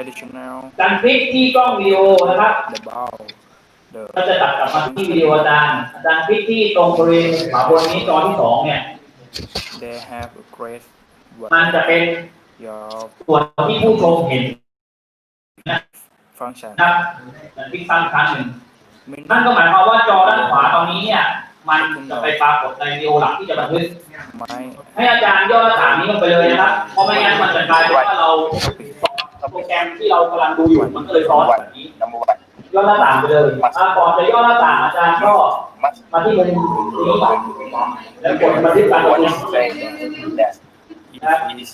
additional การคลิกที่กล้องวิดีโอนะครับ the bow the ก็จะตัดกลับมาที่วิดีโออาจารย์อาจารย์คลิกที่ตรงบริเวณขวาบนนี้จอที่สองเนี่ย they have a great มันจะเป็น your ส่วนที่ผู้ชมเห็น function นะครับคลิกซ้ำครั้งหนึ่ง meaning นั่นก็หมายความว่าจอด้านขวาตอนนี้เนี่ยมันจะไปปรากฏในวิดีโอหลักที่จะบันทึก my ให้อาจารย์ย่อหน้าต่างนี้ลงไปเลยนะครับ เพราะไม่งั้นมันจะกลายเป็นว่าเรา โปรแกรมที่เรากำลังดูอยู่มันก็เลยซ้อนแบบนี้ number one ย่อหน้าต่างไปเลยอะก่อนจะย่อหน้าต่างอาจารย์ก็ must มาที่มุมนี้ก่อนแล้วกดบันทึกการประ what ชุม is saying that it is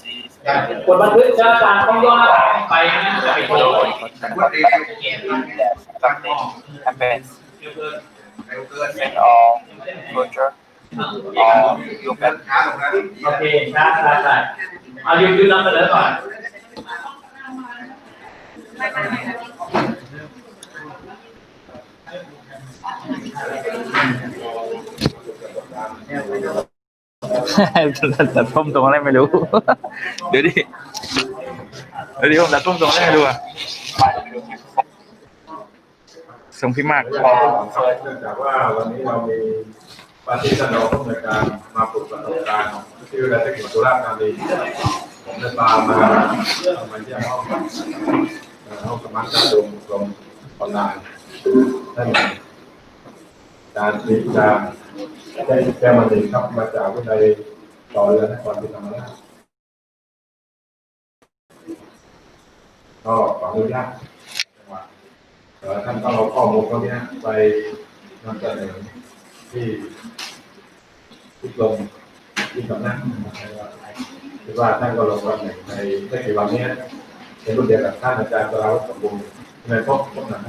กดบันทึกแล้วอาจารย์ต้องย่อหน้าต่างลงไปนะงั้นจะไปโดน that something happens in all culture or you can โอเคได้ได้ได้เอายืนยืนนำเสนอก่อน ตัดผมตรงอะไรไม่รู้ เดี๋ยวดิ เดี๋ยวดิผมตัดผมตรงอะไรไม่รู้อะทรงพี่มากเนื่องจากว่าวันนี้เรามีปาร์ตี้ท่านรองผู้อำนการมาปลุกประสบการณ์ที่วิทยาลัยเทคนิคสุราษฎร์ธานีผมได้พามามาเยี่ยมห้อง เอ่อห้องสมาร์ทการดูกรมออนไลน์ท่านอาจารย์ปรีชาได้แก้วมณีครับมาจากวิทยาลัยต่อเรือนครศรีธรรมราชก็ขออนุญาตจังหวะเอ่อท่านต้องเอาข้อมูลพวกเนี้ไปนำเสนอที่ที่กรมที่สำนักคิดว่าท่านก็ลงวันหนึ่งในไม่กี่วันนี้ ยเป็นรุ่นเดียวกับท่านอาจารย์สราวุฒิสมบูรณ์ในพวกพวกนั้น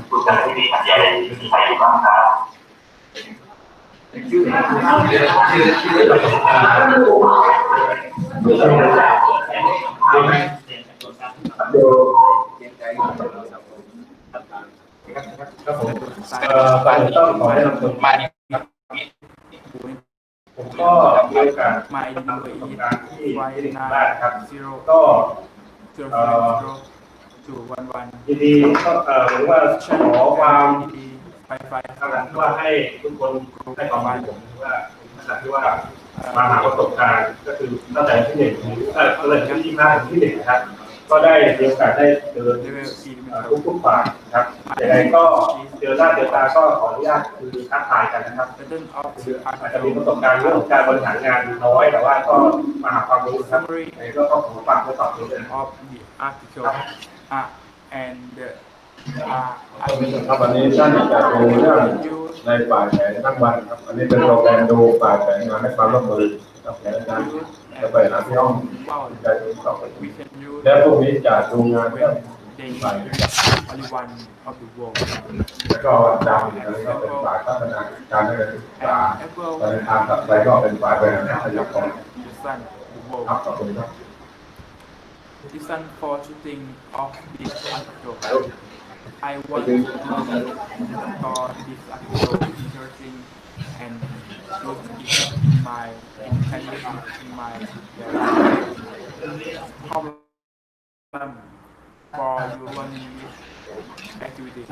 ดูครับผมเอ่อก่อนอื่นต้องขอแนะนำตัว my ผมก็มีโอกาส my ทำประส number บ is การณ์ที่ five ที่ nine ได้นะครับ zero ก็ zero Uh, zero two one one ยินดีก็เอ่อหรือว่าขอความ five five ขนาดที่ว่าให้ทุกคนให้ความหมายผมว่าขนาดที่ว่ามาหาประสบการณ์ก็คือตั้งแต่ที่หนึ่งถึงเอ่อตั้งแต่ที่ยี่สิบห้าถึงที่หนึ่งนะครับ ก็ได้มีโอกาสได้เดิน level เอ่อทุกทุกฝ่ายนะครับยังไงก็เจอหน้าเจอตาก็ขออนุญาตคือทักทายกันนะครับอาจจะมีประสบการณ์เรื่องการบริหารงานน้อยแต่ว่าก็มาหาความรู้นะครับ summary ยังไงก็ต้องขอฝากไว้ตอบตัวเอง of the article uh, and the ครับวันนี้ท่านจะดูเรื่องในฝ่ายแผนทั้งวันครับอันนี้เป็นโปรแกรมดูฝ่ายแผนงานให้ความร่วมมือกับแผนงาน จะไปหาที่ห้อง wow ใจดูต่อไป we can use และพรุ่งนี้จะดูงานเรื่อง they only one of the world แล้วก็วันจันทร์อันนี้ก็เป็นฝ่ายพัฒนาการนักศึกษา and Apple ในทางต่อไปก็เป็นฝ่ายบริหารทรัพยากร the sun the ครับ world ขอบคุณครับ listen for shooting of this article I want to for this article interesting and look in my intended in my problem for your activity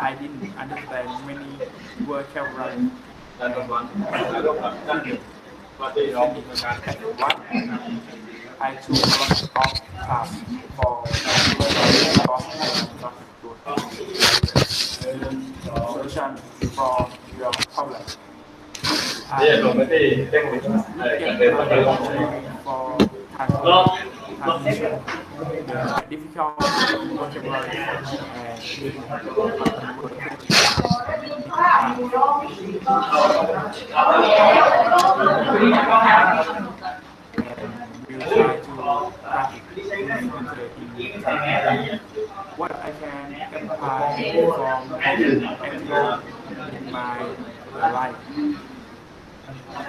I didn't understand many vocabulary what I took lots of class for solution for your problem. นี่ลงไปที่เทคนิค Get the for transition, the difficult vocabulary what I can apply from my life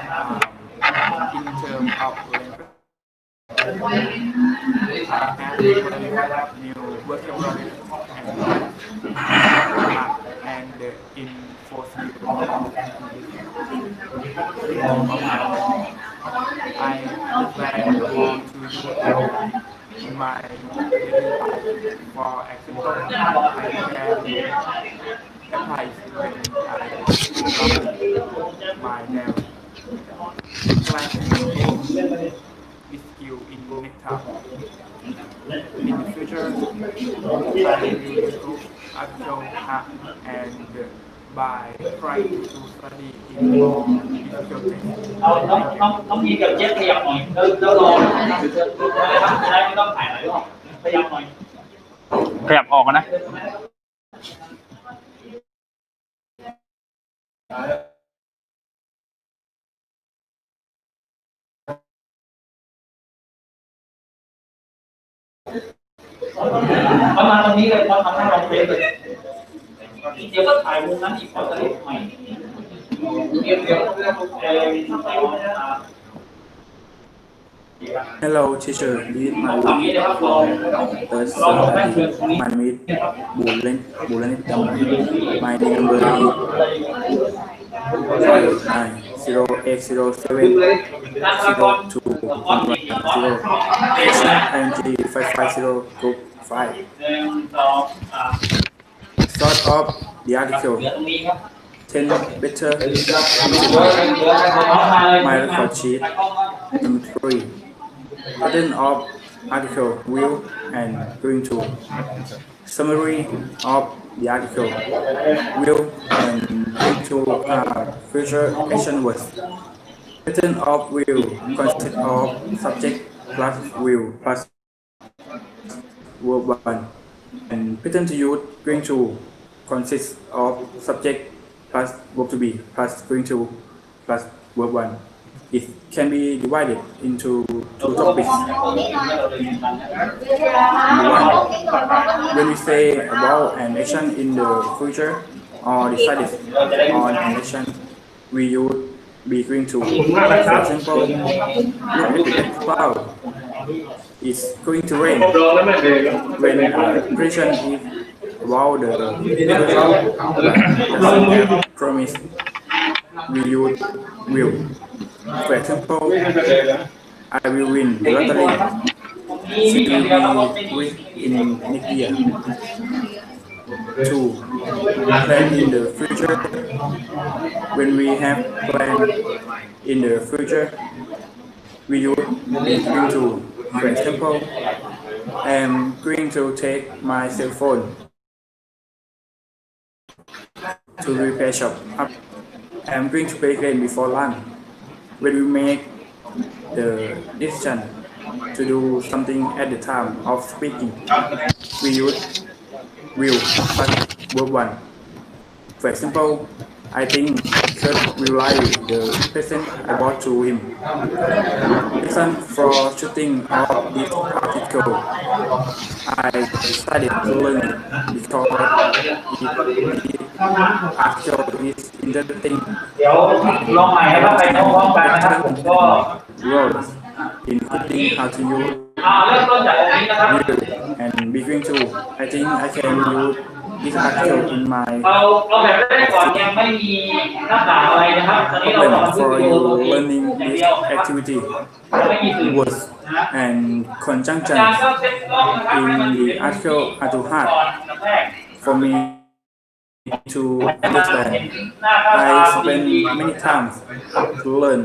um, in terms of language. I have learned new vocabulary and and the enforcement I plan want to do in my daily life. For example, I can apply when I my nail. Like this skill in next time. In the future, I will improve Abdul and by trying to study in more difficult things. เอาต้องต้องต้องมีกับเจ็บขยับหน่อยแล้วแล้วรอนะครับจะได้ไม่ต้องถ่ายหลายรอบขยับหน่อยขยับออกนะ ประมาณตรงนี้เลยเราทำให้เราเป็นเลยเดี๋ยวก็ถ่ายมุมนั้นอีกพอจะได้ใหม่เดี๋ยวเดี๋ยวเอ่อ Hello, teacher. This is เอา my อย่างนี้นะครับลอง third ลองแป้ง study. เพื่อนตรงนี้ My name is Bulan Bulan Damai. My number is nine zero eight zero seven นัก zero กร two ละคร one ดี one ละคร zero เอชนะ IMG five five zero group five. หนึ่งสองสาม Sort of the เหลือ article ตรงนี้ครับ ten better เหลือเอามาเลย my record sheet. Number three. Pattern of article will and going to. Summary of the article will and going to are future action words. Pattern of will consists of subject plus will plus verb one. And pattern to use going to consists of subject plus verb to be plus going to plus verb one. It can be divided into two topics. When we say about an action in the future or decided on an action, we use be going to. For example, look at the cloud. It's going to rain. When a question is about the the promise, we use will. For example, I will win the lottery. มีมีอย่างเดียวครับไม่มี with in next year. Two, plan in the future. When we have plan in the future, we use going to. For example, I'm going to take my cell phone to repair shop. Um, I'm going to play game before lunch. When we make the decision to do something at the time of speaking, we use will plus verb one. For example, I think Kurt will like the present I bought to him. Reason for shooting of this article, I started to learn it because it, it article is interesting เดี๋ยวลองใหม่นะครับไปพร้อมๆกันนะครับผมก็ roles, including how to use อ่าเริ่มต้นจากตรงนี้นะครับ will and begin to. I think I can use this article in my เราเราแบบแรกก่อนยังไม่มีหน้าต่างอะไรนะครับ ตอนนี้เราทำ problem วิดี for โอ you ตัวนี้ learning อย่าง this เดียวนะครับ activity ไม่มีสื่อ words นะ and อา conjunction จารย์ก็เซ็ตกล้องนะครับให้มันเป็น in the article are to ก่อน hard อันดับแรก for me to ให้มันเห็น understand. หน้าค่าตา I ดี spend many times to learn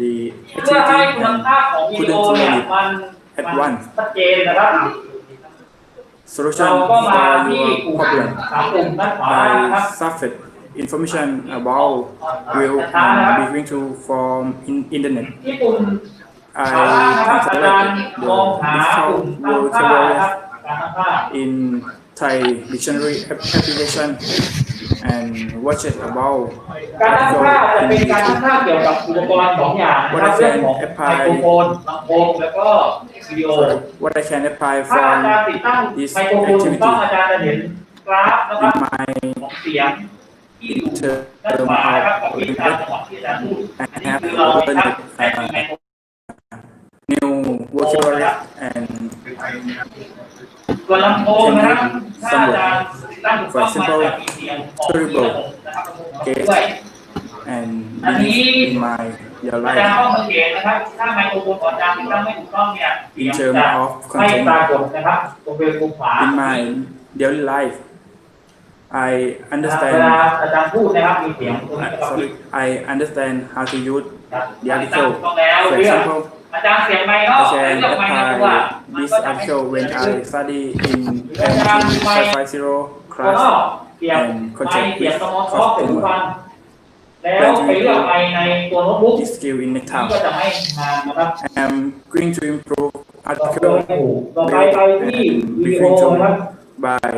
the เพื่อให้ activity คุณภาพของ and วิดีโอ couldn't เนี่ย learn it มัน at มัน once. ชัดเจนนะครับ Solution เราก็มา for ที่ your กลุ่ม problem. สามกลุ่มด้านขวานะครับ I suffered information about will and begin to from in internet. ที่กลุ่ม I ขวานะครับอาจารย์ translated มองหา the กลุ่ม digital ตั้งค่านะครับ vocabulary การตั้งค่า in Thai dictionary app- application and watch it about การตั้ง article ค่าจะ in เป็นการตั้ง YouTube. ค่าเกี่ยวกับอุปกรณ์สองอย่างนะครับเรื่องของไมโครโฟนลำโพงแล้วก็วิดีโอ What I can apply ถ้าอาจารย์ from ติดตั้ง this ไมโครโฟนถูกต้องอาจารย์จะเห็นกราฟนะครับ in my ของเสียงที่อยู่ด้าน term ขวานะครับ of ของที่อาจารย์จังหวะที่อาจารย์พูด I อันนี้ have คือเราตั้ง learned แต่มีไม uh, โคร new vocabulary and ส่วนลำโพงนะครับถ้าอาจารย์ for example and in my your life in terms of in my daily life I understand sorry I understand how to use the article for example this article when I study in 2550 Christ ก็เกียบ and ไอ contact เกียบ with สมองท็อกเป็นทุกวันแล้วไปเลือกไอในตัวโน้ตบุ๊กที่ก็จะให้งานนะครับ I'm going to improve ต่อไป article ต่อไปไปที่วิดีโอนะครับ job by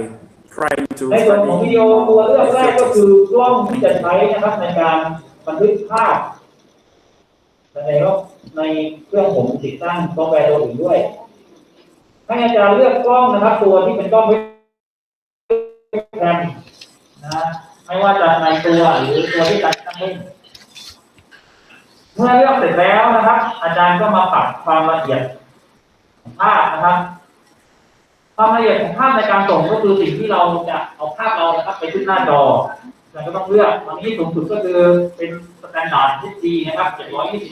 trying to ในส่วนของวิดีโอตัวเลือกแรกก็คือกล้องที่จะใช้นะครับในการบันทึกภาพในรอในเครื่องผมติดตั้งกล้องแวร์ตัวอื่นด้วย ให้อาจารย์เลือกกล้องนะครับ ตัวที่เป็นกล้องว็บ แคมนะไม่ว่าจะในตัวหรือตัวที่ตั้งเล่นเมื่อเลือกเสร็จแล้วนะครับ อาจารย์ก็มาปรับความละเอียดของภาพนะครับความละเอียดของภาพในการส่งก็คือสิ่งที่เราจะเอาภาพเรานะครับไปขึ้นหน้าจอเราก็ต้องเลือกตอนนี้สูงสุดก็คือเป็นสแตนดาร์ด HD นะครับ720